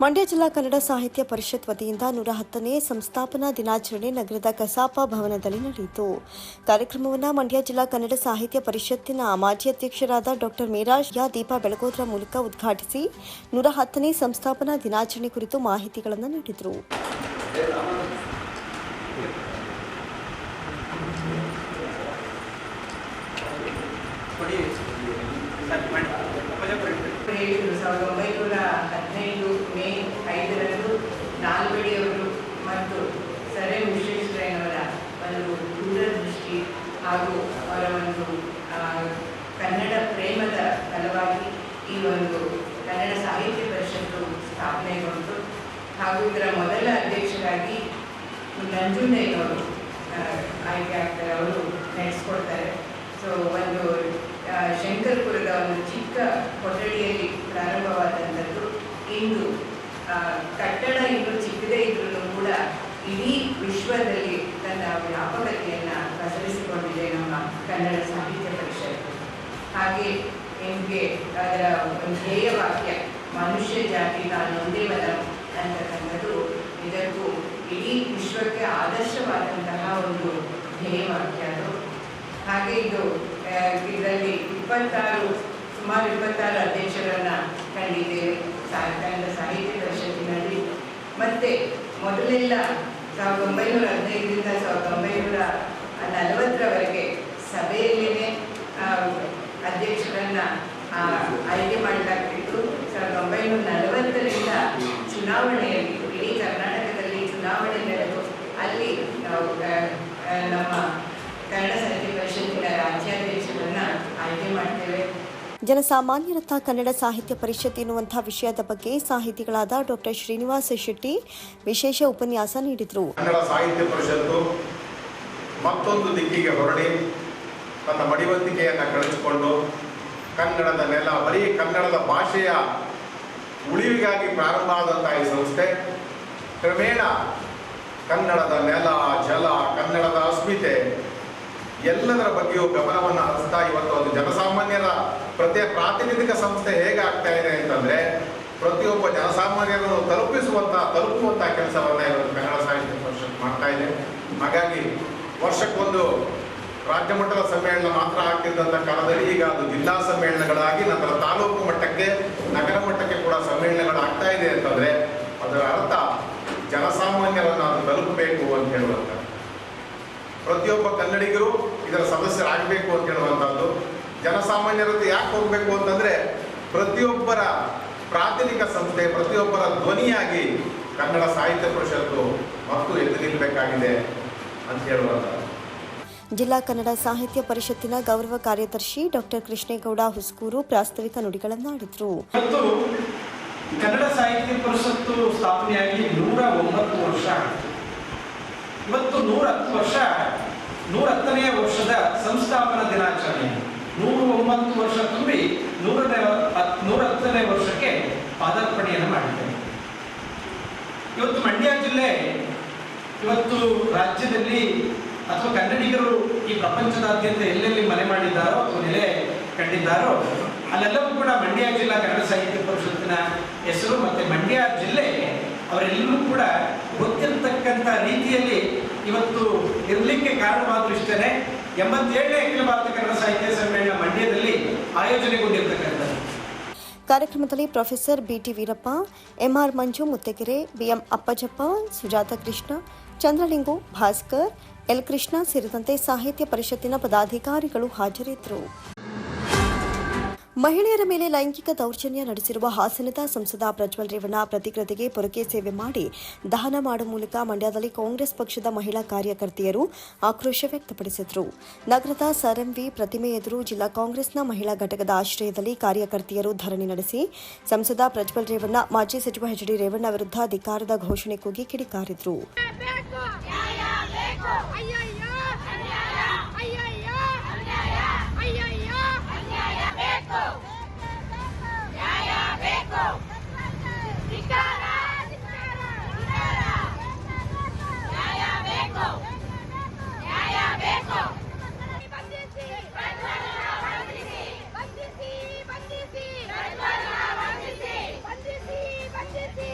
ಮಂಡ್ಯ ಜಿಲ್ಲಾ ಕನ್ನಡ ಸಾಹಿತ್ಯ ಪರಿಷತ್ ವತಿಯಿಂದ ನೂರ ಹತ್ತನೇ ಸಂಸ್ಥಾಪನಾ ದಿನಾಚರಣೆ ನಗರದ ಕಸಾಪ ಭವನದಲ್ಲಿ ನಡೆಯಿತು ಕಾರ್ಯಕ್ರಮವನ್ನು ಮಂಡ್ಯ ಜಿಲ್ಲಾ ಕನ್ನಡ ಸಾಹಿತ್ಯ ಪರಿಷತ್ತಿನ ಮಾಜಿ ಅಧ್ಯಕ್ಷರಾದ ಡಾಕ್ಟರ್ ಮೇರಾಜ್ ಯಾ ದೀಪ ಬೆಳಗೋದ್ರ ಮೂಲಕ ಉದ್ಘಾಟಿಸಿ ನೂರ ಹತ್ತನೇ ಸಂಸ್ಥಾಪನಾ ದಿನಾಚರಣೆ ಕುರಿತು ಮಾಹಿತಿಗಳನ್ನು ನೀಡಿದರು ಸಾವಿರದ ಒಂಬೈನೂರ ಮೇ ಐದರಂದು ನಾಲ್ವಡಿಯವರು ಮತ್ತು ಸರ್ ಎಂ ವಿಶ್ವೇಶ್ವರಯ್ಯನವರ ಒಂದು ದೂರದೃಷ್ಟಿ ಹಾಗೂ ಅವರ ಒಂದು ಕನ್ನಡ ಪ್ರೇಮದ ಫಲವಾಗಿ ಈ ಒಂದು ಕನ್ನಡ ಸಾಹಿತ್ಯ ಪರಿಷತ್ತು ಸ್ಥಾಪನೆಗೊಂಡು ಹಾಗೂ ಇದರ ಮೊದಲ ಅಧ್ಯಕ್ಷರಾಗಿ ನಂಜುಂಡಯ್ಯನವರು ಆಯ್ಕೆ ಆಗ್ತಾರೆ, ಅವರು ನಡೆಸ್ಕೊಡ್ತಾರೆ. ಸೊ ಒಂದು ಶಂಕರಪುರದ ಒಂದು ಚಿಕ್ಕ ಕೊಠಡಿಯಲ್ಲಿ ಪ್ರಾರಂಭವಾದಂಥದ್ದು ಇಂದು ಕಟ್ಟಡ ಇನ್ನು ಚಿಕ್ಕದೇ ಇದ್ರೂ ಕೂಡ ಇಡೀ ವಿಶ್ವದಲ್ಲಿ ತನ್ನ ವ್ಯಾಪಕತೆಯನ್ನು ಪ್ರಸರಿಸಿಕೊಂಡಿದೆ ನಮ್ಮ ಕನ್ನಡ ಸಾಹಿತ್ಯ ಪರಿಷತ್ತು ಹಾಗೆ ನಿಮಗೆ ಅದರ ಧ್ಯೇಯ ವಾಕ್ಯ, ಮನುಷ್ಯ ಜಾತಿ ತಾನೊಂದೇ ಬಲ ಅಂತಕ್ಕಂಥದ್ದು ಇದಕ್ಕೂ ಇಡೀ ವಿಶ್ವಕ್ಕೆ ಆದರ್ಶವಾದಂತಹ ಒಂದು ಧ್ಯೇಯ ವಾಕ್ಯ ಅದು. ಹಾಗೆ ಇದು ಇದರಲ್ಲಿ ಇಪ್ಪತ್ತಾರು, ಸುಮಾರು ಇಪ್ಪತ್ತಾರು ಅಧ್ಯಕ್ಷರನ್ನ ಕಂಡಿದ್ದೇವೆ. ಸಾ- ಕನ್ನಡ ಸಾಹಿತ್ಯ ಪರಿಷತ್ತಿನಲ್ಲಿ ಮತ್ತೆ ಮೊದಲೆಲ್ಲ ಸಾವಿರದ ಒಂಬೈನೂರ ಹದಿನೈದರಿಂದ ಸಾವಿರದ ಒಂಬೈನೂರ ನಲವತ್ತರವರೆಗೆ ಸಭೆಯಲ್ಲೇ ಅಧ್ಯಕ್ಷರನ್ನ ಆಯ್ಕೆ ಮಾಡಲಾಗ್ತಿತ್ತು. ಸಾವಿರದ ಒಂಬೈನೂರ ನಲವತ್ತರಿಂದ ಚುನಾವಣೆಯಲ್ಲಿ ಇಡೀ ಕರ್ನಾಟಕದಲ್ಲಿ ಚುನಾವಣೆ ನಡೆದು ಅಲ್ಲಿ ನಾವು ನಮ್ಮ ಕನ್ನಡ ಸಾಹಿತ್ಯ ಪರಿಷತ್ತಿನ ರಾಜ್ಯಾಧ್ಯಕ್ಷರನ್ನ ಆಯ್ಕೆ ಮಾಡ್ತೇವೆ ಜನಸಾಮಾನ್ಯರತ್ತ ಕನ್ನಡ ಸಾಹಿತ್ಯ ಪರಿಷತ್ ಎನ್ನುವಂತಹ ವಿಷಯದ ಬಗ್ಗೆ ಸಾಹಿತಿಗಳಾದ ಡಾಕ್ಟರ್ ಶ್ರೀನಿವಾಸ ಶೆಟ್ಟಿ ವಿಶೇಷ ಉಪನ್ಯಾಸ ನೀಡಿದರು. ಕನ್ನಡ ಸಾಹಿತ್ಯ ಪರಿಷತ್ತು ಮತ್ತೊಂದು ದಿಕ್ಕಿಗೆ ಹೊರಡಿ, ತನ್ನ ಮಡಿವಂತಿಕೆಯನ್ನು ಕಳಿಸಿಕೊಂಡು ಕನ್ನಡದ ನೆಲ, ಬರೀ ಕನ್ನಡದ ಭಾಷೆಯ ಉಳಿವಿಗಾಗಿ ಪ್ರಾರಂಭ ಆದಂತಹ ಈ ಸಂಸ್ಥೆ, ಕ್ರಮೇಣ ಕನ್ನಡದ ನೆಲ, ಜಲ, ಕನ್ನಡದ ಅಸ್ಮಿತೆ ಎಲ್ಲದರ ಬಗ್ಗೆಯೂ ಗಮನವನ್ನು ಹರಿಸ್ತಾ ಇವತ್ತು ಒಂದು ಜನಸಾಮಾನ್ಯರ ಪ್ರತಿ ಪ್ರಾತಿನಿಧಿಕ ಸಂಸ್ಥೆ ಹೇಗೆ ಆಗ್ತಾ ಇದೆ ಅಂತಂದ್ರೆ ಪ್ರತಿಯೊಬ್ಬ ಜನಸಾಮಾನ್ಯರನ್ನು ತಲುಪಿಸುವಂತ, ತಲುಪುವಂತ ಕೆಲಸವನ್ನ ಇವತ್ತು ಕನ್ನಡ ಸಾಹಿತ್ಯ ಪರಿಷತ್ ಮಾಡ್ತಾ ಇದೆ. ಹಾಗಾಗಿ ವರ್ಷಕ್ಕೊಂದು ರಾಜ್ಯ ಮಟ್ಟದ ಸಮ್ಮೇಳನ ಮಾತ್ರ ಆಗ್ತಿದ್ದಂಥ ಕಾಲದಲ್ಲಿ ಈಗ ಅದು ಜಿಲ್ಲಾ ಸಮ್ಮೇಳನಗಳಾಗಿ ನಂತರ ತಾಲೂಕು ಮಟ್ಟಕ್ಕೆ, ನಗರ ಮಟ್ಟಕ್ಕೆ ಕೂಡ ಸಮ್ಮೇಳನಗಳು ಆಗ್ತಾ ಇದೆ ಅಂತಂದ್ರೆ ಅದರ ಅರ್ಥ ಜನಸಾಮಾನ್ಯರನ್ನು ಅದು ತಲುಪಬೇಕು ಅಂತ ಹೇಳುವಂಥ ಪ್ರತಿಯೊಬ್ಬ ಕನ್ನಡಿಗರು ಇದರ ಸದಸ್ಯರಾಗಬೇಕು ಅಂತ ಹೇಳುವಂಥದ್ದು. ಜನಸಾಮಾನ್ಯರದ್ದು ಯಾಕೆ ಹೋಗಬೇಕು ಅಂತಂದ್ರೆ ಪ್ರತಿಯೊಬ್ಬರ ಪ್ರಾಥಮಿಕ ಸಂಸ್ಥೆ ಪ್ರತಿಯೊಬ್ಬರ ಧ್ವನಿಯಾಗಿ ಕನ್ನಡ ಸಾಹಿತ್ಯ ಪರಿಷತ್ತು ಮತ್ತು ಎದ್ದು ನಿಲ್ಲಬೇಕಾಗಿದೆ ಅಂತ ಹೇಳುವಂಥ ಜಿಲ್ಲಾ ಕನ್ನಡ ಸಾಹಿತ್ಯ ಪರಿಷತ್ತಿನ ಗೌರವ ಕಾರ್ಯದರ್ಶಿ ಡಾಕ್ಟರ್ ಕೃಷ್ಣೇಗೌಡ ಹುಸ್ಕೂರು ಪ್ರಾಸ್ತಾವಿಕ ನುಡಿಗಳನ್ನಾಡಿದರು. ಮತ್ತು ಕನ್ನಡ ಸಾಹಿತ್ಯ ಪರಿಷತ್ತು ಸ್ಥಾಪನೆಯಾಗಿ ನೂರ ಒಂಬತ್ತು ವರ್ಷ ಆಯಿತು. ಇವತ್ತು ನೂರ ಹತ್ತು ವರ್ಷ ನೂರ ಹತ್ತನೆಯ ವರ್ಷದ ಸಂಸ್ಥಾಪನಾ ದಿನಾಚರಣೆ ನೂರ ಒಂಬತ್ತು ವರ್ಷ ತುಂಬಿ ನೂರನೇ ನೂರ ಹತ್ತನೇ ವರ್ಷಕ್ಕೆ ಪಾದಾರ್ಪಣೆಯನ್ನು ಮಾಡಿದ್ದೇವೆ ಇವತ್ತು ಮಂಡ್ಯ ಜಿಲ್ಲೆ, ಇವತ್ತು ರಾಜ್ಯದಲ್ಲಿ ಅಥವಾ ಕನ್ನಡಿಗರು ಈ ಪ್ರಪಂಚದಾದ್ಯಂತ ಎಲ್ಲೆಲ್ಲಿ ಮನೆ ಮಾಡಿದ್ದಾರೋ ಅಥವಾ ನೆಲೆ ಕಂಡಿದ್ದಾರೋ, ಅಲ್ಲೆಲ್ಲವೂ ಕೂಡ ಮಂಡ್ಯ ಜಿಲ್ಲಾ ಕನ್ನಡ ಸಾಹಿತ್ಯ ಪರಿಷತ್ತಿನ ಹೆಸರು ಮತ್ತೆ ಮಂಡ್ಯ ಜಿಲ್ಲೆ ಅವರೆಲ್ಲರೂ ಕೂಡ ಗೊತ್ತಿರತಕ್ಕಂಥ ರೀತಿಯಲ್ಲಿ ಇವತ್ತು ಇರಲಿಕ್ಕೆ ಕಾರಣವಾದ್ರೂ ಇಷ್ಟೇ ಎಂಬತ್ತೇಳನೇ ಅಖಿಲ ಸಾಹಿತ್ಯ ಸಮ್ಮೇಳನ ಮಂಡ್ಯದಲ್ಲಿ ಕಾರ್ಯಕ್ರಮದಲ್ಲಿ professor B T Veerappa, M R Manju Muttagere B M Appajappa, Sujatha Krishna, Chandralingu Bhaskar, L Krishna ಸೇರಿದಂತೆ ಸಾಹಿತ್ಯ ಪರಿಷತ್ತಿನ ಪದಾಧಿಕಾರಿಗಳು ಹಾಜರಿದ್ದರು. ಮಹಿಳೆಯರ ಮೇಲೆ ಲೈಂಗಿಕ ದೌರ್ಜನ್ಯ ನಡೆಸಿರುವ ಹಾಸನದ ಸಂಸದ ಪ್ರಜ್ವಲ್ ರೇವಣ್ಣ ಪ್ರತಿಕೃತಿಗೆ ಪೊರಕೆ ಸೇವೆ ಮಾಡಿ ದಹನ ಮಾಡುವ ಮೂಲಕ ಮಂಡ್ಯದಲ್ಲಿ ಕಾಂಗ್ರೆಸ್ ಪಕ್ಷದ ಮಹಿಳಾ ಕಾರ್ಯಕರ್ತೆಯರು ಆಕ್ರೋಶ ವ್ಯಕ್ತಪಡಿಸಿದರು. ನಗರದ ಸರ್ಎಂವಿ ಪ್ರತಿಮೆ ಎದುರು ಜಿಲ್ಲಾ ಕಾಂಗ್ರೆಸ್ನ ಮಹಿಳಾ ಘಟಕದ ಆಶ್ರಯದಲ್ಲಿ ಕಾರ್ಯಕರ್ತೆಯರು ಧರಣಿ ನಡೆಸಿ ಸಂಸದ ಪ್ರಜ್ವಲ್ ರೇವಣ್ಣ, ಮಾಜಿ ಸಚಿವ ಎಚ್ ಡಿ ರೇವಣ್ಣ ವಿರುದ್ಧ ಅಧಿಕಾರದ ಘೋಷಣೆ ಕೂಗಿ ಕಿಡಿಕಾರಿದರು ಬೇಕು ನ್ಯಾಯ ಬೇಕು ಅಯ್ಯಯ್ಯೋ ಅನ್ಯಾಯ ಅಯ್ಯಯ್ಯೋ ಅನ್ಯಾಯ ಅಯ್ಯಯ್ಯೋ ಅನ್ಯಾಯ ಬೇಕು ನ್ಯಾಯ ಬೇಕು ಧಿಕ್ಕಾರ ಧಿಕ್ಕಾರ ನ್ಯಾಯ ಬೇಕು ನ್ಯಾಯ ಬೇಕು ಬಂಧಿಸಿ ಬಂಧಿಸಿ ಬಂಧಿಸಿ ಬಂಧಿಸಿ ಬಂಧಿಸಿ ಬಂಧಿಸಿ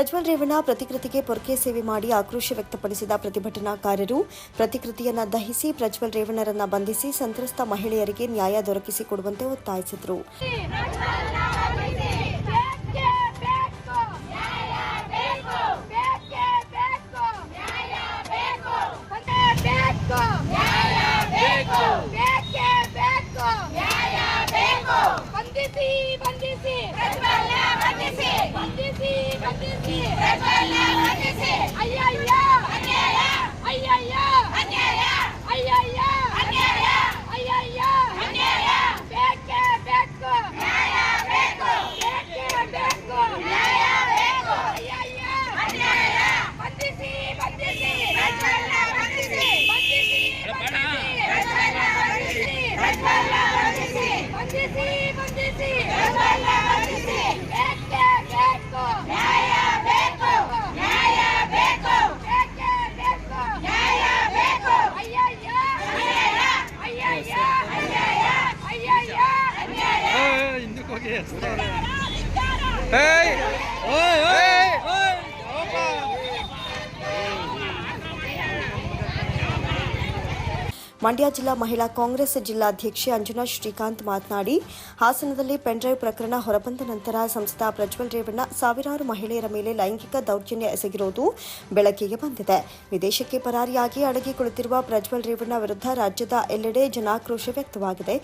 ಪ್ರಜ್ವಲ್ ರೇವಣ್ಣ ಪ್ರತಿಕೃತಿಗೆ ಪೊರಕೆ ಸೇವೆ ಮಾಡಿ ಆಕ್ರೋಶ ವ್ಯಕ್ತಪಡಿಸಿದ ಪ್ರತಿಭಟನಾಕಾರರು, ಪ್ರತಿಕೃತಿಯನ್ನು ದಹಿಸಿ ಪ್ರಜ್ವಲ್ ರೇವಣ್ಣರನ್ನ ಬಂಧಿಸಿ ಸಂತ್ರಸ್ತ ಮಹಿಳೆಯರಿಗೆ ನ್ಯಾಯ ದೊರಕಿಸಿಕೊಡುವಂತೆ ಒತ್ತಾಯಿಸಿದರು. Oh! ಮಂಡ್ಯ ಜಿಲ್ಲಾ ಮಹಿಳಾ ಕಾಂಗ್ರೆಸ್ ಜಿಲ್ಲಾಧ್ಯಕ್ಷೆ ಅಂಜನಾ ಶ್ರೀಕಾಂತ್ ಮಾತನಾಡಿ, ಹಾಸನದಲ್ಲಿ ಪೆನ್ಡ್ರೈವ್ ಪ್ರಕರಣ ಹೊರಬಂದ ನಂತರ ಸಂಸದ ಪ್ರಜ್ವಲ್ ರೇವಣ್ಣ ಸಾವಿರಾರು ಮಹಿಳೆಯರ ಮೇಲೆ ಲೈಂಗಿಕ ದೌರ್ಜನ್ಯ ಎಸಗಿರುವುದು ಬೆಳಕಿಗೆ ಬಂದಿದೆ. ವಿದೇಶಕ್ಕೆ ಪರಾರಿಯಾಗಿ ಅಡಗಿ ಕುಳಿತಿರುವ ಪ್ರಜ್ವಲ್ ರೇವಣ್ಣ ವಿರುದ್ಧ ರಾಜ್ಯದ ಎಲ್ಲೆಡೆ ಜನಾಕ್ರೋಶ ವ್ಯಕ್ತವಾಗಿದೆ.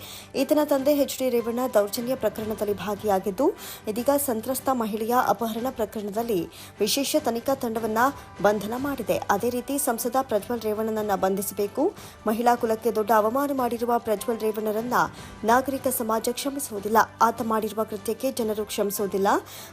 ಈತನ ತಂದೆ ಎಚ್ ಡಿ ರೇವಣ್ಣ ದೌರ್ಜನ್ಯ ಪ್ರಕರಣದಲ್ಲಿ ಭಾಗಿಯಾಗಿದ್ದು, ಇದೀಗ ಸಂತ್ರಸ್ತ ಮಹಿಳೆಯ ಅಪಹರಣ ಪ್ರಕರಣದಲ್ಲಿ ವಿಶೇಷ ತನಿಖಾ ತಂಡವನ್ನು ಬಂಧನ ಮಾಡಿದೆ. ಅದೇ ರೀತಿ ಸಂಸದ ಪ್ರಜ್ವಲ್ ರೇವಣ್ಣನನ್ನ ಬಂಧಿಸಬೇಕು, ಮಹಿಳಾ ಕುಲಕ್ಕೆ ದೊಡ್ಡ ಅವಮಾನ ಮಾಡಿರುವ ಪ್ರಜ್ವಲ್ ರೇವಣ್ಣರನ್ನ ನಾಗರಿಕ ಸಮಾಜ ಕ್ಷಮಿಸುವುದಿಲ್ಲ. ಆತ ಮಾಡಿರುವ ಕೃತ್ಯಕ್ಕೆ ಜನರು ಕ್ಷಮಿಸುವುದಿಲ್ಲ.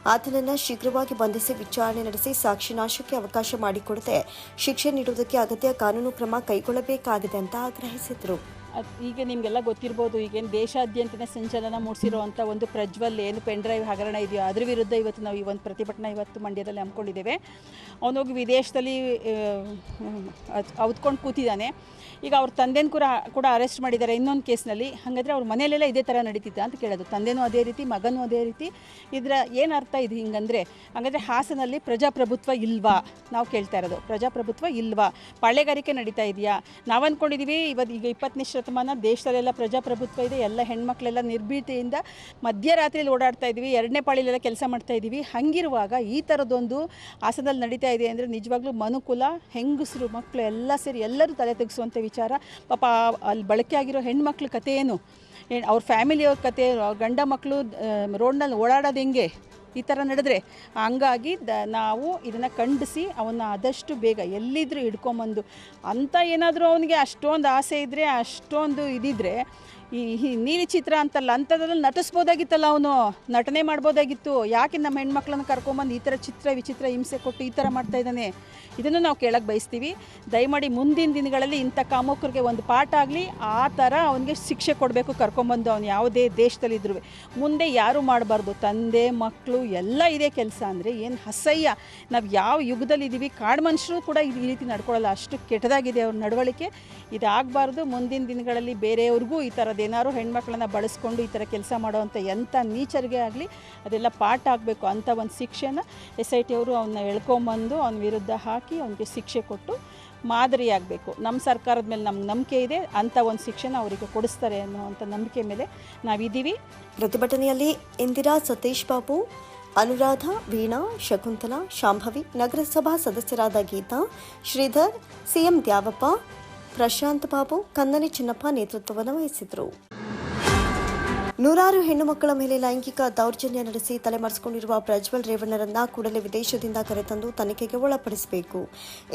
ಆತನನ್ನ ಶೀಘ್ರವಾಗಿ ಬಂಧಿಸಿ ವಿಚಾರಣೆ ನಡೆಸಿ ಸಾಕ್ಷಿ ನಾಶಕ್ಕೆ ಅವಕಾಶ ಮಾಡಿಕೊಡದೆ ಶಿಕ್ಷೆ ನೀಡುವುದಕ್ಕೆ ಅಗತ್ಯ ಕಾನೂನು ಕ್ರಮ ಕೈಗೊಳ್ಳಬೇಕಾಗಿದೆ ಅಂತ ಆಗ್ರಹಿಸಿದರು. ಈಗ ನಿಮಗೆಲ್ಲ ಗೊತ್ತಿರ್ಬೋದು, ಈಗೇನು ದೇಶಾದ್ಯಂತನೇ ಸಂಚಲನ ಮೂಡಿಸಿರುವಂಥ ಒಂದು ಪ್ರಜ್ವಲ್ ಏನು ಪೆನ್ ಡ್ರೈವ್ ಹಗರಣ ಇದೆಯೋ ಅದ್ರ ವಿರುದ್ಧ ಇವತ್ತು ನಾವು ಈ ಒಂದು ಪ್ರತಿಭಟನೆ ಇವತ್ತು ಮಂಡ್ಯದಲ್ಲಿ ಹಮ್ಮಿಕೊಂಡಿದ್ದೇವೆ. ಅವನೋಗಿ ವಿದೇಶದಲ್ಲಿ ಅವ್ದ್ಕೊಂಡು ಕೂತಿದ್ದಾನೆ. ಈಗ ಅವ್ರ ತಂದೆನ ಕೂಡ ಕೂಡ ಅರೆಸ್ಟ್ ಮಾಡಿದ್ದಾರೆ ಇನ್ನೊಂದು ಕೇಸ್ನಲ್ಲಿ. ಹಾಗಾದರೆ ಅವ್ರ ಮನೆಯಲ್ಲೆಲ್ಲ ಇದೇ ಥರ ನಡೀತಿದ್ದ ಅಂತ ಕೇಳೋದು. ತಂದೆನೂ ಅದೇ ರೀತಿ, ಮಗನೂ ಅದೇ ರೀತಿ. ಇದರ ಏನು ಅರ್ಥ ಇದೆ ಹಿಂಗಂದರೆ, ಹಾಗಾದರೆ ಹಾಸನಲ್ಲಿ ಪ್ರಜಾಪ್ರಭುತ್ವ ಇಲ್ವಾ? ನಾವು ಕೇಳ್ತಾ ಇರೋದು, ಪ್ರಜಾಪ್ರಭುತ್ವ ಇಲ್ವಾ? ಪಾಳೆಗಾರಿಕೆ ನಡೀತಾ ಇದೆಯಾ? ನಾವು ಅಂದ್ಕೊಂಡಿದ್ದೀವಿ ಇವತ್ತು ಈಗ ಇಪ್ಪತ್ತನೇ ಶತಮಾನ ದೇಶದಲ್ಲೆಲ್ಲ ಪ್ರಜಾಪ್ರಭುತ್ವ ಇದೆ, ಎಲ್ಲ ಹೆಣ್ಮಕ್ಳೆಲ್ಲ ನಿರ್ಭೀತಿಯಿಂದ ಮಧ್ಯರಾತ್ರಿಯಲ್ಲಿ ಓಡಾಡ್ತಾ ಇದ್ವಿ ಎರಡನೇ ಪಾಳಿಲೆಲ್ಲ ಕೆಲಸ ಮಾಡ್ತಾ ಇದ್ದೀವಿ. ಹಂಗಿರುವಾಗ ಈ ಥರದೊಂದು ಹಾಸನದಲ್ಲಿ ನಡೀತಾ ಇದೆ ಅಂದರೆ ನಿಜವಾಗ್ಲೂ ಮನುಕುಲ, ಹೆಂಗಸರು ಮಕ್ಕಳು ಎಲ್ಲ ಸೇರಿ ಎಲ್ಲರೂ ತಲೆ ತೆಗೆಸುವಂಥ ವಿಚಾರ. ಪಾಪ ಅಲ್ಲಿ ಬಳಕೆ ಆಗಿರೋ ಹೆಣ್ಮಕ್ಳ ಕಥೆ ಏನು? ಅವ್ರ ಫ್ಯಾಮಿಲಿಯವ್ರ ಅವ್ರ ಗಂಡ ಮಕ್ಕಳು ರೋಡ್ನಲ್ಲಿ ಓಡಾಡೋದು ಹೆಂಗೆ? ಈ ಥರ ನಡೆದ್ರೆ ಹಂಗಾಗಿ ದ ನಾವು ಇದನ್ನು ಖಂಡಿಸಿ ಅವನ್ನ ಆದಷ್ಟು ಬೇಗ ಎಲ್ಲಿದ್ದರೂ ಹಿಡ್ಕೊಂಬಂದು ಅಂಥ ಏನಾದರೂ ಅವನಿಗೆ ಅಷ್ಟೊಂದು ಆಸೆ ಇದ್ದರೆ ಅಷ್ಟೊಂದು ಇದಿದ್ರೆ ಈ ನೀಲಿ ಚಿತ್ರ ಅಂತಲ್ಲ ಅಂಥದ್ರಲ್ಲಿ ನಟಿಸ್ಬೋದಾಗಿತ್ತಲ್ಲ ಅವನು. ನಟನೆ ಮಾಡ್ಬೋದಾಗಿತ್ತು. ಯಾಕೆ ನಮ್ಮ ಹೆಣ್ಮಕ್ಳನ್ನ ಕರ್ಕೊಂಬಂದು ಈ ಥರ ಚಿತ್ರ, ವಿಚಿತ್ರ ಹಿಂಸೆ ಕೊಟ್ಟು ಈ ಥರ ಮಾಡ್ತಾ ಇದ್ದಾನೆ? ಇದನ್ನು ನಾವು ಕೇಳಕ್ಕೆ ಬಯಸ್ತೀವಿ. ದಯಮಾಡಿ ಮುಂದಿನ ದಿನಗಳಲ್ಲಿ ಇಂಥ ಕಾಮುಕರಿಗೆ ಒಂದು ಪಾಠ ಆಗಲಿ. ಆ ಥರ ಅವನಿಗೆ ಶಿಕ್ಷೆ ಕೊಡಬೇಕು ಕರ್ಕೊಂಬಂದು ಅವನು ಯಾವುದೇ ದೇಶದಲ್ಲಿದ್ದರೂ ಮುಂದೆ ಯಾರು ಮಾಡಬಾರ್ದು? ತಂದೆ ಮಕ್ಕಳು ಎಲ್ಲ ಇದೇ ಕೆಲಸ ಅಂದರೆ ಏನು ಅಸಹ್ಯ. ನಾವು ಯಾವ ಯುಗದಲ್ಲಿದ್ದೀವಿ, ಕಾಡು ಮನುಷ್ಯರು ಕೂಡ ಈ ರೀತಿ ನಡ್ಕೊಳ್ಳಲ್ಲ. ಅಷ್ಟು ಕೆಟ್ಟದಾಗಿದೆ ಅವ್ರ ನಡವಳಿಕೆ. ಇದಾಗಬಾರ್ದು. ಮುಂದಿನ ದಿನಗಳಲ್ಲಿ ಬೇರೆಯವ್ರಿಗೂ ಈ ಥರದ್ದೇನಾದ್ರು ಹೆಣ್ಮಕ್ಳನ್ನ ಬಳಸ್ಕೊಂಡು ಈ ಥರ ಕೆಲಸ ಮಾಡೋವಂಥ ಎಂಥ ನೀಚರಿಗೆ ಆಗಲಿ ಅದೆಲ್ಲ ಪಾಠ ಆಗಬೇಕು ಅಂಥ ಒಂದು ಶಿಕ್ಷೆನ ಎಸ್ ಐ ಟಿ ಅವರು ಅವನ್ನ ಎಳ್ಕೊಂಬಂದು ಅವನ ವಿರುದ್ಧ ಹಾಕಿ ಅವನಿಗೆ ಶಿಕ್ಷೆ ಕೊಟ್ಟು ಮಾದರಿಯಾಗಬೇಕು ನಮ್ಮ ಸರ್ಕಾರದ ಮೇಲೆ ನಮ್ಗೆ ನಂಬಿಕೆ ಇದೆ, ಅಂಥ ಒಂದು ಶಿಕ್ಷಣ ಅವರಿಗೆ ಕೊಡಿಸ್ತಾರೆ ಅನ್ನುವಂಥ ನಂಬಿಕೆ ಮೇಲೆ ನಾವಿದ್ದೀವಿ. ಪ್ರತಿಭಟನೆಯಲ್ಲಿ ಇಂದಿರಾ ಸತೀಶ್ ಬಾಬು, ಅನುರಾಧ, ವೀಣಾ, ಶಕುಂತಲಾ, ಶಾಂಭವಿ, ನಗರಸಭಾ ಸದಸ್ಯರಾದ ಗೀತಾ, ಶ್ರೀಧರ್, ಸಿಎಂ ದ್ಯಾವಪ್ಪ ಪ್ರಶಾಂತ್ ಬಾಬು ಕನ್ನನಿ ಚಿನ್ನಪ್ಪ ನೇತೃತ್ವವನ್ನು ವಹಿಸಿದರು ನೂರಾರು ಹೆಣ್ಣು ಮಕ್ಕಳ ಮೇಲೆ ಲೈಂಗಿಕ ದೌರ್ಜನ್ಯ ನಡೆಸಿ ತಲೆಮರೆಸಿಕೊಂಡಿರುವ ಪ್ರಜ್ವಲ್ ರೇವಣ್ಣರನ್ನ ಕೂಡಲೇ ವಿದೇಶದಿಂದ ಕರೆತಂದು ತನಿಖೆಗೆ ಒಳಪಡಿಸಬೇಕು.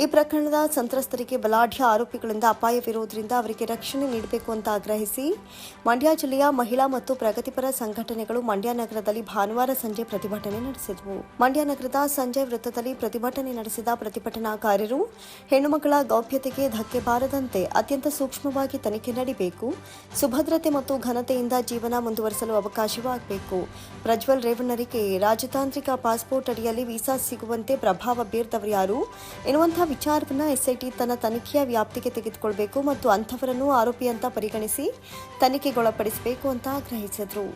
ಈ ಪ್ರಕರಣದ ಸಂತ್ರಸ್ತರಿಗೆ ಬಲಾಢ್ಯ ಆರೋಪಿಗಳಿಂದ ಅಪಾಯವಿರುವುದರಿಂದ ಅವರಿಗೆ ರಕ್ಷಣೆ ನೀಡಬೇಕು ಅಂತ ಆಗ್ರಹಿಸಿ ಮಂಡ್ಯ ಜಿಲ್ಲೆಯ ಮಹಿಳಾ ಮತ್ತು ಪ್ರಗತಿಪರ ಸಂಘಟನೆಗಳು ಮಂಡ್ಯ ನಗರದಲ್ಲಿ ಭಾನುವಾರ ಸಂಜೆ ಪ್ರತಿಭಟನೆ ನಡೆಸಿದವು. ಮಂಡ್ಯ ನಗರದ ಸಂಜಯ್ ವೃತ್ತದಲ್ಲಿ ಪ್ರತಿಭಟನೆ ನಡೆಸಿದ ಪ್ರತಿಭಟನಾಕಾರರು ಹೆಣ್ಣುಮಕ್ಕಳ ಗೌಪ್ಯತೆಗೆ ಧಕ್ಕೆ ಬಾರದಂತೆ ಅತ್ಯಂತ ಸೂಕ್ಷ್ಮವಾಗಿ ತನಿಖೆ ನಡೆಯಬೇಕು ಸುಭದ್ರತೆ ಮತ್ತು ಘನತೆಯಿಂದ ಜೀವನ ಮುಂದುವರಿಸಲು ಅವಕಾಶವಾಗಬೇಕು. ಪ್ರಜ್ವಲ್ ರೇವಣ್ಣರಿಗೆ ರಾಜತಾಂತ್ರಿಕ ಪಾಸ್ಪೋರ್ಟ್ ಅಡಿಯಲ್ಲಿ ವೀಸಾ ಸಿಗುವಂತೆ ಪ್ರಭಾವ ಬೀರ್ದವರು ಯಾರು? ಎನ್ನುವಂತಹ ವಿಚಾರವನ್ನು ಎಸ್ಐಟಿ ತನ್ನ ತನಿಖೆಯ ವ್ಯಾಪ್ತಿಗೆ ತೆಗೆದುಕೊಳ್ಬೇಕು ಮತ್ತು ಅಂಥವರನ್ನು ಆರೋಪಿ ಅಂತ ಪರಿಗಣಿಸಿ ತನಿಖೆಗೊಳಪಡಿಸಬೇಕು ಅಂತ ಆಗ್ರಹಿಸಿದರು.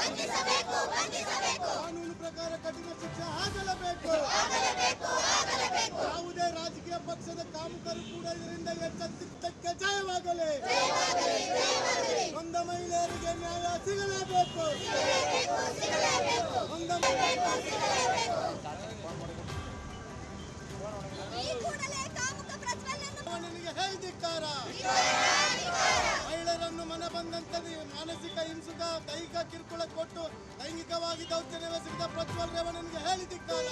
ಬಂಧಿಸಬೇಕು ಬಂಧಿಸಬೇಕು. ಕಾನೂನು ಪ್ರಕಾರ ಕಠಿಣ ಶಿಕ್ಷೆ ಆಗಲೇಬೇಕು. ಆಗಲೇಬೇಕು ಆಗಲೇಬೇಕು. ಯಾವುದೇ ರಾಜಕೀಯ ಪಕ್ಷದ ಕಾಮಕರು ಕೂಡ ಇದರಿಂದ ಎಚ್ಚೆತ್ತಕ್ಕೆ ಜಯವಾಗಲಿ. ಒಂದ ಮಹಿಳೆಯರಿಗೆ ನ್ಯಾಯ ಸಿಗಲೇಬೇಕು. ಒಂದ ನಿನಗೆ ಹೇಳಿದಿಕ್ಕಾರ. ನೀವು ಮಾನಸಿಕ ಹಿಂಸುಕ ದೈಹಿಕ ಕಿರುಕುಳ ಕೊಟ್ಟು ಲೈಂಗಿಕವಾಗಿ ದೌರ್ಜನ್ಯವೆಸಗಿದ ಪ್ರಜ್ವಲ್ ರೇವಣ್ಣನಿಗೆ ಹೇಳಿದಿಕ್ಕಾರ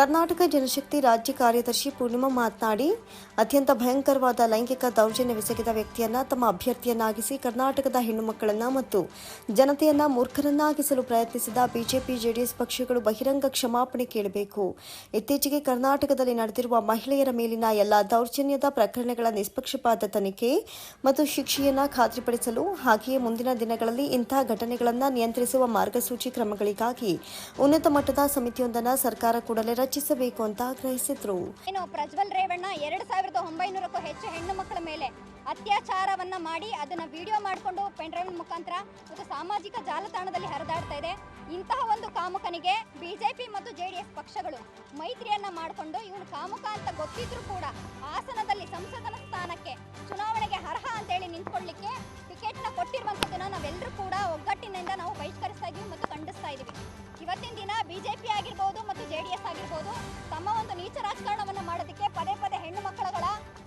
ಕರ್ನಾಟಕ ಜನಶಕ್ತಿ ರಾಜ್ಯ ಕಾರ್ಯದರ್ಶಿ ಪೂರ್ಣಿಮಾ ಮಾತನಾಡಿ, ಅತ್ಯಂತ ಭಯಂಕರವಾದ ಲೈಂಗಿಕ ದೌರ್ಜನ್ಯವೆಸಗಿದ ವ್ಯಕ್ತಿಯನ್ನ ತಮ್ಮ ಅಭ್ಯರ್ಥಿಯನ್ನಾಗಿಸಿ ಕರ್ನಾಟಕದ ಹೆಣ್ಣು ಮಕ್ಕಳನ್ನ ಮತ್ತು ಜನತೆಯನ್ನ ಮೂರ್ಖರನ್ನಾಗಿಸಲು ಪ್ರಯತ್ನಿಸಿದ ಬಿಜೆಪಿ, ಜೆಡಿಎಸ್ ಪಕ್ಷಗಳು ಬಹಿರಂಗ ಕ್ಷಮಾಪಣೆ ಕೇಳಬೇಕು. ಇತ್ತೀಚೆಗೆ ಕರ್ನಾಟಕದಲ್ಲಿ ನಡೆದಿರುವ ಮಹಿಳೆಯರ ಮೇಲಿನ ಎಲ್ಲ ದೌರ್ಜನ್ಯದ ಪ್ರಕರಣಗಳ ನಿಷ್ಪಕ್ಷಪಾತ ತನಿಖೆ ಮತ್ತು ಶಿಕ್ಷೆಯನ್ನ ಖಾತ್ರಿಪಡಿಸಲು ಹಾಗೆಯೇ ಮುಂದಿನ ದಿನಗಳಲ್ಲಿ ಇಂತಹ ಘಟನೆಗಳನ್ನು ನಿಯಂತ್ರಿಸುವ ಮಾರ್ಗಸೂಚಿ ಕ್ರಮಗಳಿಗಾಗಿ ಉನ್ನತ ಮಟ್ಟದ ಸಮಿತಿಯೊಂದನ್ನು ಸರ್ಕಾರ ಕೂಡಲೇ ರಚಿಸಬೇಕು ಅಂತ ಆಗ್ರಹಿಸಿದ್ರು. ಏನು ಪ್ರಜ್ವಲ್ ರೇವಣ್ಣ ಎರಡು ಸಾವಿರದ ಒಂಬೈನೂರಕ್ಕೂ ಹೆಚ್ಚು ಹೆಣ್ಣು ಮಕ್ಕಳ ಮೇಲೆ ಅತ್ಯಾಚಾರವನ್ನ ಮಾಡಿ ಅದನ್ನ ವಿಡಿಯೋ ಮಾಡಿಕೊಂಡು ಪೆಂಡ್ರೈವ್ ಮುಖಾಂತರ ಮತ್ತು ಸಾಮಾಜಿಕ ಜಾಲತಾಣದಲ್ಲಿ ಹರಿದಾಡ್ತಾ ಇದೆ. ಇಂತಹ ಒಂದು ಕಾಮುಕನಿಗೆ ಬಿಜೆಪಿ ಮತ್ತು ಜೆ ಡಿ ಎಸ್ ಪಕ್ಷಗಳು ಮೈತ್ರಿಯನ್ನ ಮಾಡಿಕೊಂಡು ಇವನು ಕಾಮುಕ ಅಂತ ಗೊತ್ತಿದ್ರು ಕೂಡ ಹಾಸನದಲ್ಲಿ ಸಂಸದನ ಸ್ಥಾನಕ್ಕೆ ಚುನಾವಣೆಗೆ ಅರ್ಹ ಅಂತೇಳಿ ನಿಂತ್ಕೊಳ್ಳಿಕ್ಕೆ ಟಿಕೆಟ್ನ ಕೊಟ್ಟಿರುವಂಥದ್ದನ್ನ ನಾವೆಲ್ಲರೂ ಕೂಡ ಒಗ್ಗಟ್ಟಿನಿಂದ ನಾವು ಬಹಿಷ್ಕರಿಸ್ತಾ ಇದೀವಿ ಮತ್ತು ಖಂಡಿಸ್ತಾ ಇದೀವಿ. ಇವತ್ತಿನ ದಿನ ಬಿಜೆಪಿ ಆಗಿರ್ಬೋದು ಮತ್ತು ಜೆ ಡಿ ಎಸ್ ಆಗಿರ್ಬೋದು ತಮ್ಮ ಒಂದು ನೀಚ ರಾಜಕಾರಣವನ್ನು ಮಾಡೋದಕ್ಕೆ ಪದೇ ಪದೇ ಹೆಣ್ಣು ಮಕ್ಕಳುಗಳ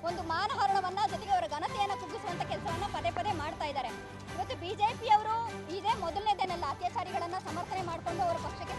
ಒಂದು ಮಾನಹರಣವನ್ನ ಜೊತೆಗೆ ಅವರ ಘನತೆಯನ್ನು ಕುಗ್ಗಿಸುವಂತ ಕೆಲಸವನ್ನ ಪದೇ ಪದೇ ಮಾಡ್ತಾ ಇದ್ದಾರೆ. ಇವತ್ತು ಬಿಜೆಪಿಯವರು ಇದೇ ಮೊದಲನೇದೇನಲ್ಲ ಅತ್ಯಾಚಾರಿಗಳನ್ನ ಸಮರ್ಥನೆ ಮಾಡಿಕೊಂಡು ಅವರ ಪಕ್ಷಕ್ಕೆ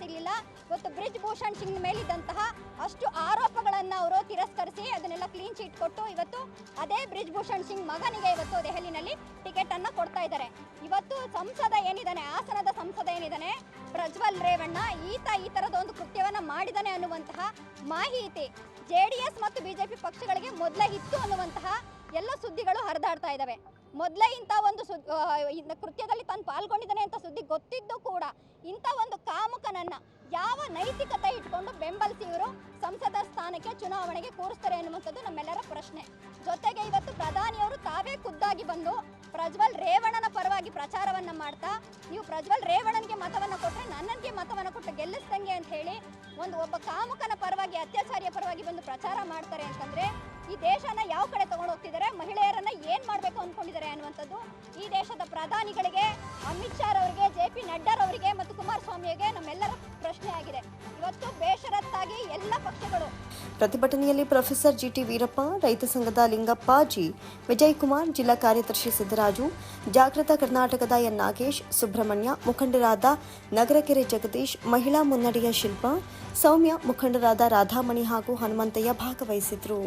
ಸಿಗಲಿಲ್ಲ. ಇವತ್ತು ಬ್ರಿಜ್ ಭೂಷಣ್ ಸಿಂಗ್ ಮೇಲಿದ್ದಂತಹ ಅಷ್ಟು ಆರೋಪಗಳನ್ನು ಅವರು ತಿರಸ್ಕರಿಸಿ ಅದನ್ನೆಲ್ಲ ಕ್ಲೀನ್ ಚೀಟ್ ಕೊಟ್ಟು ಇವತ್ತು ಅದೇ ಬ್ರಿಜ್ ಭೂಷಣ್ ಸಿಂಗ್ ಮಗನಿಗೆ ಇವತ್ತು ದೆಹಲಿನಲ್ಲಿ ಟಿಕೆಟ್ ಅನ್ನ ಕೊಡ್ತಾ ಇದ್ದಾರೆ. ಇವತ್ತು ಸಂಸದ ಏನಿದ್ದಾನೆ, ಹಾಸನದ ಸಂಸದ ಏನಿದ್ದಾನೆ, ಪ್ರಜ್ವಲ್ ರೇವಣ್ಣ ಈತ ಈ ತರದ ಒಂದು ಕೃತ್ಯವನ್ನ ಮಾಡಿದಾನೆ ಅನ್ನುವಂತಹ ಮಾಹಿತಿ ಜೆ ಮತ್ತು ಬಿಜೆಪಿ ಪಕ್ಷಗಳಿಗೆ ಮೊದಲೇ ಇತ್ತು ಅನ್ನುವಂತಹ ಎಲ್ಲ ಸುದ್ದಿಗಳು ಹರಿದಾಡ್ತಾ ಇದ್ದಾವೆ. ಮೊದಲೇ ಇಂಥ ಒಂದು ಸುದ್ ಕೃತ್ಯದಲ್ಲಿ ತಾನು ಪಾಲ್ಗೊಂಡಿದ್ದಾನೆ ಅಂತ ಸುದ್ದಿ ಗೊತ್ತಿದ್ದು ಕೂಡ ಇಂಥ ಒಂದು ಕಾಮುಕನನ್ನ ಚುನಾವಣೆಗೆ ಕೂರಿಸ್ತಾರೆ ಅನ್ನುವಂಥದ್ದು ನಮ್ಮೆಲ್ಲರ ಪ್ರಶ್ನೆ. ಜೊತೆಗೆ ಇವತ್ತು ಪ್ರಧಾನಿಯವರು ತಾವೇ ಖುದ್ದಾಗಿ ಬಂದು ಪ್ರಜ್ವಲ್ ರೇವಣ್ಣನ ಪರವಾಗಿ ಪ್ರಚಾರವನ್ನ ಮಾಡ್ತಾ, ನೀವು ಪ್ರಜ್ವಲ್ ರೇವಣ್ಣನಿಗೆ ಮತವನ್ನ ಕೊಟ್ಟರೆ ನನ್ನನಿಗೆ ಮತವನ್ನ ಕೊಟ್ಟು ಗೆಲ್ಲಿಸ್ದಂಗೆ ಅಂತ ಹೇಳಿ ಒಂದು ಒಬ್ಬ ಕಾಮುಕನ ಪರವಾಗಿ, ಅತ್ಯಾಚಾರಿಯ ಪರವಾಗಿ ಬಂದು ಪ್ರಚಾರ ಮಾಡ್ತಾರೆ ಅಂತಂದ್ರೆ ಈ ದೇಶನ ಯಾವ ಕಡೆ ತಗೊಂಡು ಹೋಗ್ತಿದ್ದಾರೆ, ಮಹಿಳೆಯರನ್ನ ಏನ್ ಮಾಡಬೇಕು ಅಂದ್ಕೊಂಡಿದ್ದಾರೆ ಅನ್ನುವಂಥದ್ದು ಈ ದೇಶದ ಪ್ರಧಾನಿಗಳಿಗೆ, ಅಮಿತ್ ಶಾ ಅವರಿಗೆ ಜೆ ಪಿ ನಡ್ಡಾರವರಿಗೆ ಮತ್ತು ಕುಮಾರಸ್ವಾಮಿಯವರಿಗೆ ನಮ್ಮೆಲ್ಲರ ಪ್ರತಿಭಟನೆಯಲ್ಲಿ ಪ್ರೊಫೆಸರ್ ಜಿಟಿ ವೀರಪ್ಪ, ರೈತ ಸಂಘದ ಲಿಂಗಪ್ಪ ಜಿ. ವಿಜಯಕುಮಾರ್, ಜಿಲ್ಲಾ ಕಾರ್ಯದರ್ಶಿ ಸಿದ್ದರಾಜು, ಜಾಗೃತ ಕರ್ನಾಟಕದ ಎನ್. ನಾಗೇಶ್, ಸುಬ್ರಹ್ಮಣ್ಯ ಮುಖಂಡರಾದ ನಗರಕೆರೆ ಜಗದೀಶ್, ಮಹಿಳಾ ಮುನ್ನಡೆಯ ಶಿಲ್ಪ, ಸೌಮ್ಯ ಮುಖಂಡರಾದ ರಾಧಾಮಣಿ ಹಾಗೂ ಹನುಮಂತಯ್ಯ ಭಾಗವಹಿಸಿದ್ರು.